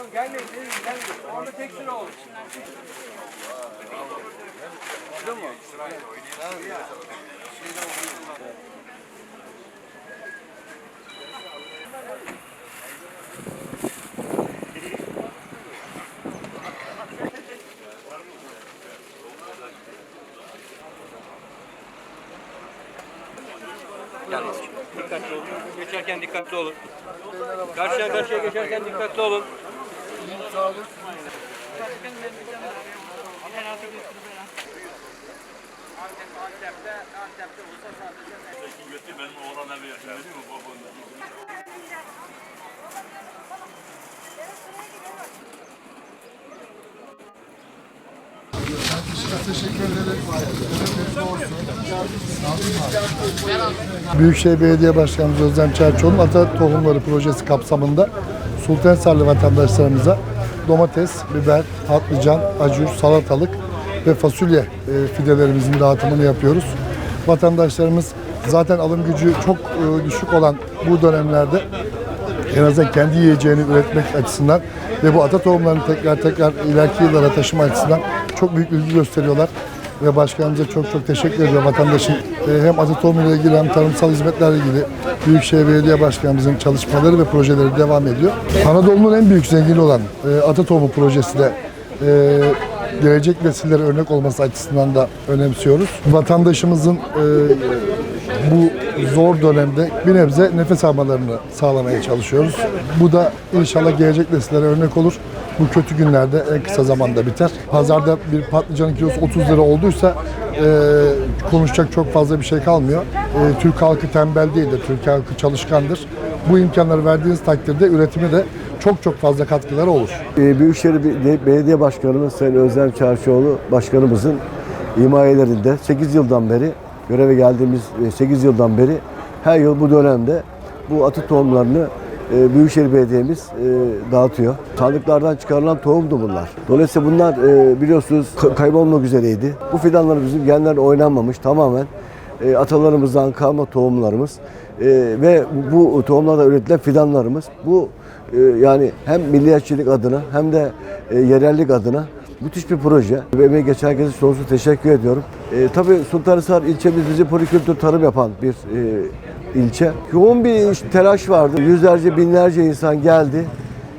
Tamam gelmeyin, gelmeyin. Orada tek sıra olur. Dikkatli olun. Geçerken dikkatli olun. Karşıya karşıya geçerken dikkatli olun. Büyükşehir Belediye Başkanımız Özlem Çerçoğlu'nun Ata Tohumları Projesi kapsamında Sultanhisarlı vatandaşlarımıza domates, biber, patlıcan, acur, salatalık ve fasulye e, fidelerimizin dağıtımını yapıyoruz. Vatandaşlarımız zaten alım gücü çok e, düşük olan bu dönemlerde en azından kendi yiyeceğini üretmek açısından ve bu ata tohumlarını tekrar tekrar ileriki yıllara taşıma açısından çok büyük ilgi gösteriyorlar. Ve başkanımıza çok çok teşekkür ediyorum. Vatandaşın e, hem ata tohumu ile ilgili hem tarımsal hizmetlerle ilgili Büyükşehir Belediye Başkanımızın çalışmaları ve projeleri devam ediyor. Anadolu'nun en büyük zengini olan e, ata tohumu projesi de e, gelecek nesillere örnek olması açısından da önemsiyoruz. Vatandaşımızın e, bu zor dönemde bir nebze nefes almalarını sağlamaya çalışıyoruz. Bu da inşallah gelecek nesillere örnek olur. Bu kötü günlerde en kısa zamanda biter. Pazarda bir patlıcanın kilosu 30 lira olduysa e, konuşacak çok fazla bir şey kalmıyor. E, Türk halkı tembel değildir, Türk halkı çalışkandır. Bu imkanları verdiğiniz takdirde üretimi de çok çok fazla katkıları olur. Ee, Büyükşehir Be- Belediye Başkanımız Sayın Özlem Çarşıoğlu Başkanımızın himayelerinde 8 yıldan beri göreve geldiğimiz 8 yıldan beri her yıl bu dönemde bu atı tohumlarını e, Büyükşehir Belediye'miz e, dağıtıyor. Sandıklardan çıkarılan tohumdu bunlar. Dolayısıyla bunlar e, biliyorsunuz ka- kaybolmak üzereydi. Bu fidanlar bizim genlerle oynanmamış tamamen e, atalarımızdan kalma tohumlarımız E, ve bu, bu tohumlarda üretilen fidanlarımız bu e, yani hem milliyetçilik adına hem de e, yerellik adına müthiş bir proje. Emeği geçen herkese sonsuz teşekkür ediyorum. E, tabii Sultanhisar ilçemiz bizi polikültür tarım yapan bir e, ilçe. Yoğun bir telaş vardı. Yüzlerce binlerce insan geldi.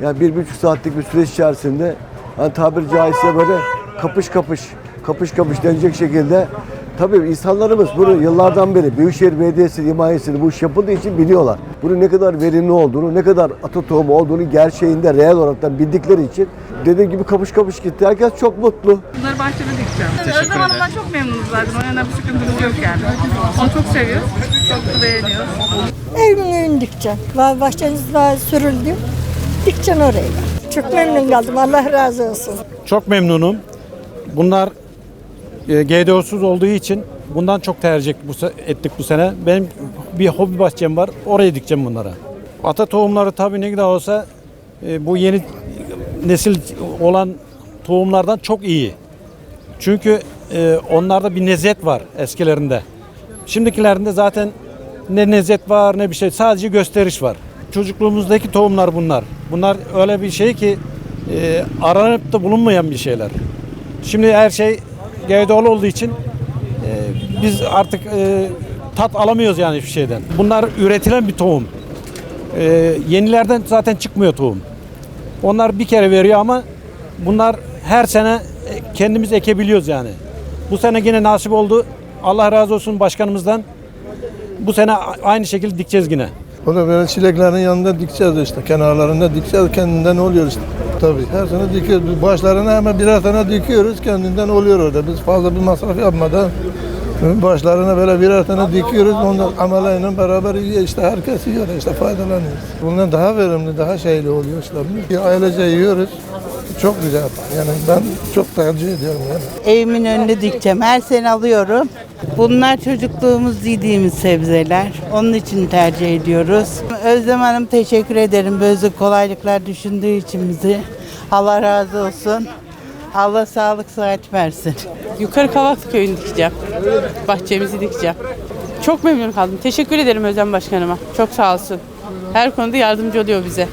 Yani bir buçuk saatlik bir süreç içerisinde hani tabiri caizse böyle kapış kapış kapış kapış denecek şekilde Tabii insanlarımız bunu yıllardan beri Büyükşehir Belediyesi himayesini bu iş yapıldığı için biliyorlar. Bunun ne kadar verimli olduğunu, ne kadar atı tohumu olduğunu gerçeğinde reel olarak bildikleri için dediğim gibi kapış kapış gitti. Herkes çok mutlu. Bunları bahçede dikeceğim. Özlem Hanım'dan çok memnunuz zaten. O yana bir sıkıntımız yok yani. Onu çok seviyoruz. Çok da beğeniyoruz. Evimin önünü dikeceğim. Var bahçeniz var sürüldü. Dikeceksin oraya. Çok memnun kaldım. Allah razı olsun. Çok memnunum. Bunlar GDO'suz olduğu için bundan çok tercih ettik bu sene. Benim bir hobi bahçem var. Oraya dikeceğim bunları. Ata tohumları tabii ne kadar olsa e, bu yeni nesil olan tohumlardan çok iyi. Çünkü e, onlarda bir nezet var eskilerinde. Şimdikilerinde zaten ne nezet var ne bir şey. Sadece gösteriş var. Çocukluğumuzdaki tohumlar bunlar. Bunlar öyle bir şey ki e, aranıp da bulunmayan bir şeyler. Şimdi her şey GDO'lu olduğu için e, biz artık e, tat alamıyoruz yani hiçbir şeyden. Bunlar üretilen bir tohum. E, yenilerden zaten çıkmıyor tohum. Onlar bir kere veriyor ama bunlar her sene e, kendimiz ekebiliyoruz yani. Bu sene yine nasip oldu. Allah razı olsun başkanımızdan. Bu sene aynı şekilde dikeceğiz yine. O da böyle çileklerin yanında dikeceğiz işte. Kenarlarında dikeceğiz. Kendinden oluyor işte. Tabii her sene dikiyoruz. Başlarına hemen birer tane dikiyoruz. Kendinden oluyor orada. Biz fazla bir masraf yapmadan başlarına böyle birer tane dikiyoruz. Ondan amelayla beraber yiyor işte. Herkes yiyor işte faydalanıyoruz. Bundan daha verimli, daha şeyli oluyor işte. Ailece yiyoruz. Çok güzel. Yani ben çok tercih ediyorum yani. Evimin önünde dikeceğim. Her sene alıyorum. Bunlar çocukluğumuz yediğimiz sebzeler. Onun için tercih ediyoruz. Özlem Hanım teşekkür ederim. Böyle kolaylıklar düşündüğü için bizi. Allah razı olsun. Allah sağlık sıhhat versin. Yukarı Kavaklı köyünü dikeceğim. Bahçemizi dikeceğim. Çok memnun kaldım. Teşekkür ederim Özlem Başkanıma. Çok sağ olsun. Her konuda yardımcı oluyor bize.